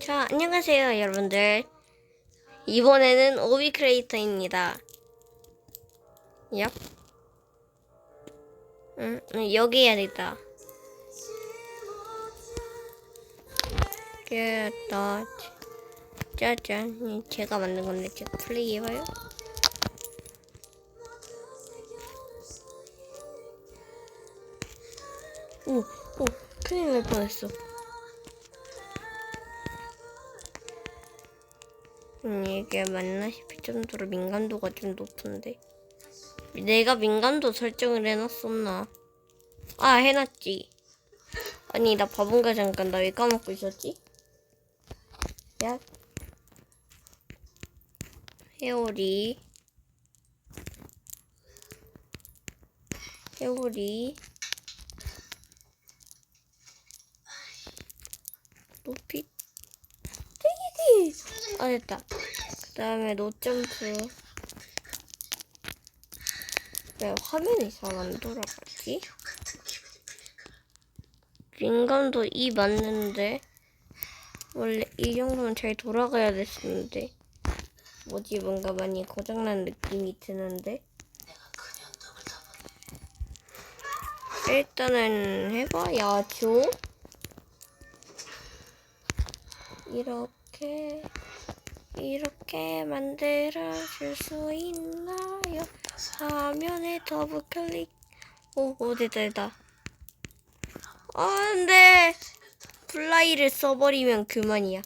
자, 안녕하세요, 여러분들. 이번에는 오비 크리에이터입니다. 얍. 응, 응, 여기 해야 되겠다. 깨다. 짜잔. 제가 만든 건데, 제가 플레이 해봐요. 오, 오, 큰일 날 뻔했어. 음, 이게 맞나 싶을 정도로 민감도가 좀 높은데. 내가 민감도 설정을 해놨었나? 아, 해놨지. 아니, 나 바본가 잠깐. 나 왜 까먹고 있었지? 야. 회오리. 회오리. 높이. 아, 됐다. 그 다음에 노점프. 왜 화면이 잘 안 돌아가지? 민감도 이 맞는데 원래 이 정도면 잘 돌아가야 됐었는데 뭐지 뭔가 많이 고장난 느낌이 드는데 일단은 해봐야죠 이렇게 이렇게 만들어 줄 수 있나요? 화면에 더블 클릭. 오, 오 됐다 됐다. 아, 안돼 플라이를 써버리면 그만이야.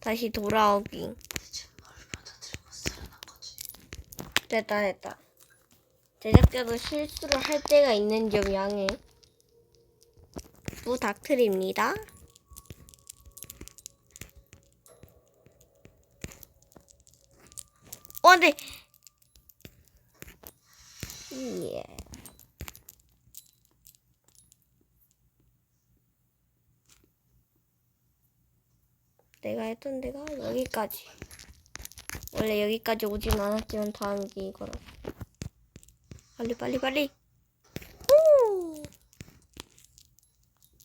다시 돌아오기 됐다 됐다. 제작자도 실수를 할 때가 있는 점 양해 부탁드립니다 어, 안 돼 예. 내가 했던 데가 여기까지. 원래 여기까지 오진 않았지만 다음 게 이거라. 빨리 빨리 빨리. 오!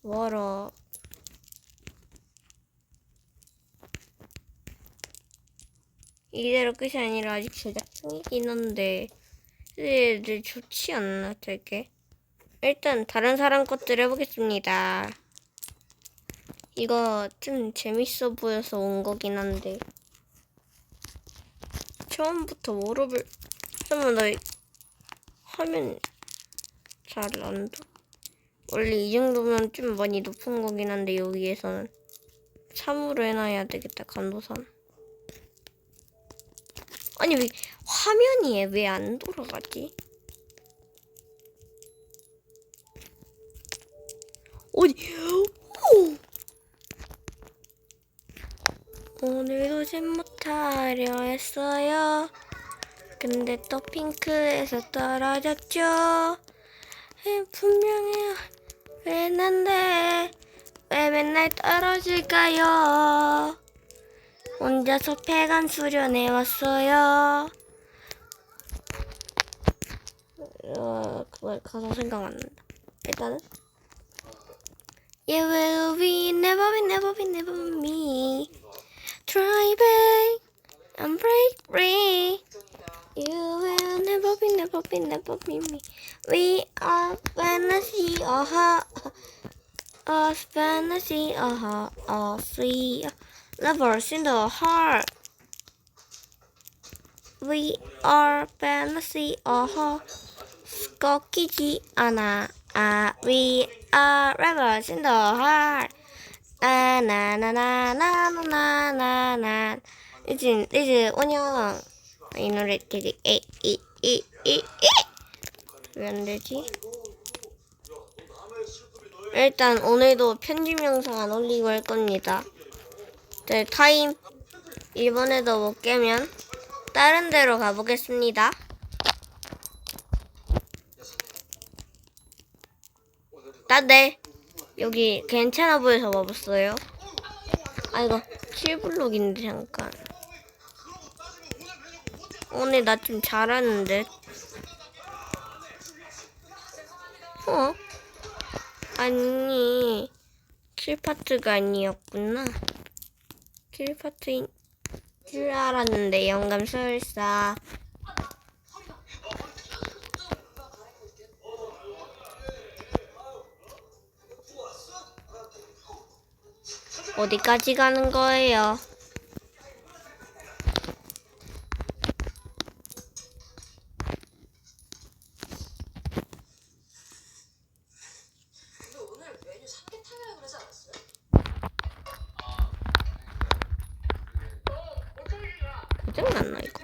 와라. 이대로 끝이 아니라 아직 제작 중이긴 한데 근데 좋지 않나 되게. 일단 다른 사람 것들 해보겠습니다. 이거 좀 재밌어 보여서 온 거긴 한데 처음부터 워업을 하면 나 화면 잘안 돼. 원래 이 정도면 좀 많이 높은 거긴 한데 여기에서는 3으로 해놔야 되겠다 감도선 아니 왜 화면이 왜 안 돌아가지? 어디? 오! 오늘도 잼 못하려 했어요. 근데 또 핑크에서 떨어졌죠. 에, 분명히 왜 난데 왜 맨날 떨어질까요? 혼자서 폐간 수련해 왔어요. 어, 그걸 가사 생각 안 난다. 일단은 You will be never be never be never me. Try back and break free. You will never be never be never be me. We are fantasy, uh-huh. Us fantasy, uh-huh. Us we are lovers in the heart. We are fantasy, uh-huh. 꺾이지 않아. 아, we are rebels in the heart. 아, 나나나나나나나나. 이제 이제 오냐. 이 노래 되게 에이이이이 왜안 되지? 일단 오늘도 편집 영상 안 올리고 할 겁니다. 네, 타임 이번에도 못 깨면 다른 데로 가보겠습니다. 나네 여기 괜찮아 보여서 와봤어요. 아 이거 7블록인데 잠깐. 오늘 나 좀 잘하는데. 어? 아니 7파트가 아니었구나. 킬 파트인 줄 알았는데 영감 설사. 어디까지 가는 거예요? 근데 오늘 메뉴 삼계탕이라 그러지 않았어요? 고장났나 이거?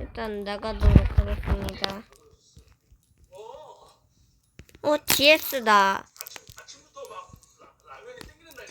일단 나가도록 하겠습니다. 어 GS다. 막 라, 라면이 땡기는 날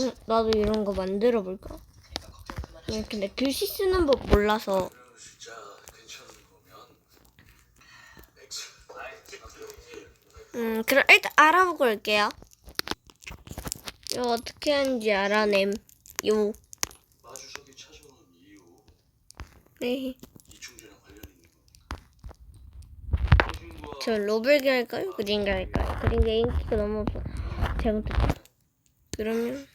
응 나도 이런 거 만들어 볼까? 근데 글씨 쓰는 법 몰라서 음 그럼 일단 알아보고 올게요. 이거 어떻게 하는지 알아냄. 요. 마주석이 찾아오는 이유 네. 저 로블기 할까요? 그린기 할까요? 그린기 인기가 너무 없어. 잘못했다. 그러면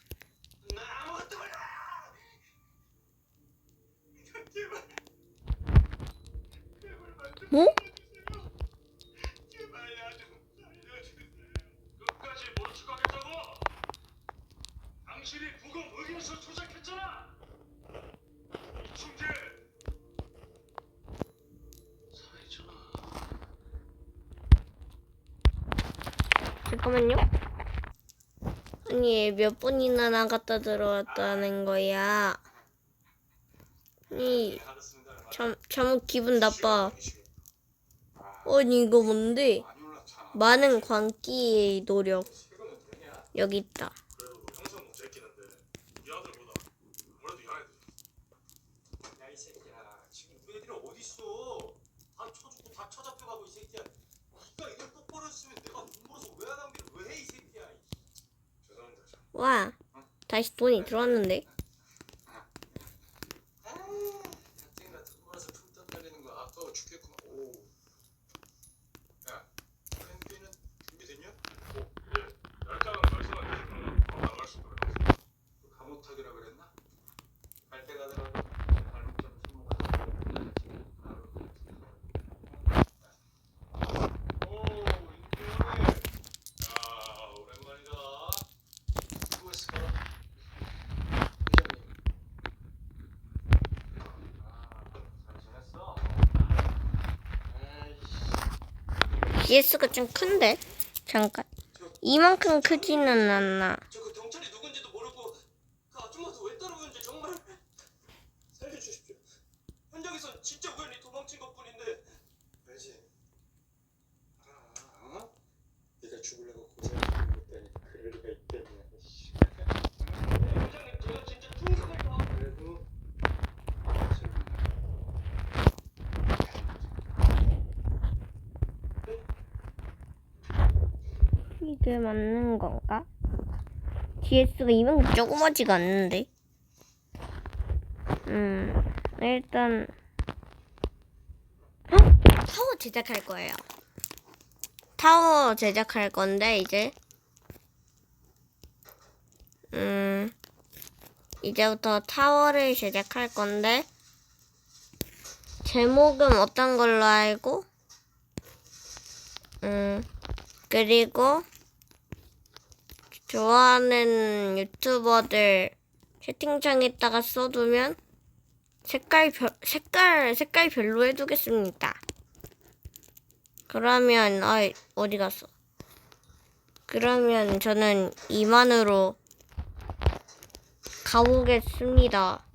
아. 잠깐만요. 아니 몇 번이나 나갔다 들어왔다는 거야. 아니. 참, 참 기분 나빠. 아니 이거 뭔데? 많은 광기의 노력. 여기 있다. 그래도 평생 못 제끼는데 이 아들보다 뭐라도 이 아이들. 야이 새끼야 지금 우리 애들이 어디 있어? 다 쳐죽고 다 쳐잡혀가고 이 새끼야. 네가 이걸 똑바로 했으면 내가 돈 벌어서 왜 안 하기를 왜해 이 새끼야. 죄송합니다. 와 다시 돈이 들어왔는데. 아, 갓생 같은 거라서 퉁땅 날리는 거 아까워 죽겠구만. 오. 야, 팬피는 준비됐냐? 오, 예. 날짜가 말씀하시면 나갈 수 있도록 하겠습니다. 그 감옥타기라 그랬나? 갈 때 가더라도 발목 좀 손목 오, 인기형님. 야, 오랜만이다. 수고했어. 회장님. 잘 지냈어? 에이씨. GS가 좀 큰데? 잠깐. 이만큼 크지는 않나. 저 그 경찰이 누군지도 모르고 그 아줌마도 왜 따라오는지 정말 살려주십시오. 현장에선 진짜 우연히 도망친 것뿐인데. 알지? 알아. 어? 네가 죽으려고 고생하는 것다니 그럴 리가 있겠냐. 씨. 회장님 제가 진짜 충성을 다. 그래도 이게 맞는 건가? GS가 이만큼 조그마지가 않는데. 음, 일단 헉! 타워 제작할 거예요. 타워 제작할 건데 이제 음 이제부터 타워를 제작할 건데 제목은 어떤 걸로 알고 음 그리고 좋아하는 유튜버들 채팅창에다가 써두면 색깔 별 색깔 색깔 별로 해두겠습니다. 그러면 아 어디 갔어? 그러면 저는 이만으로 가보겠습니다.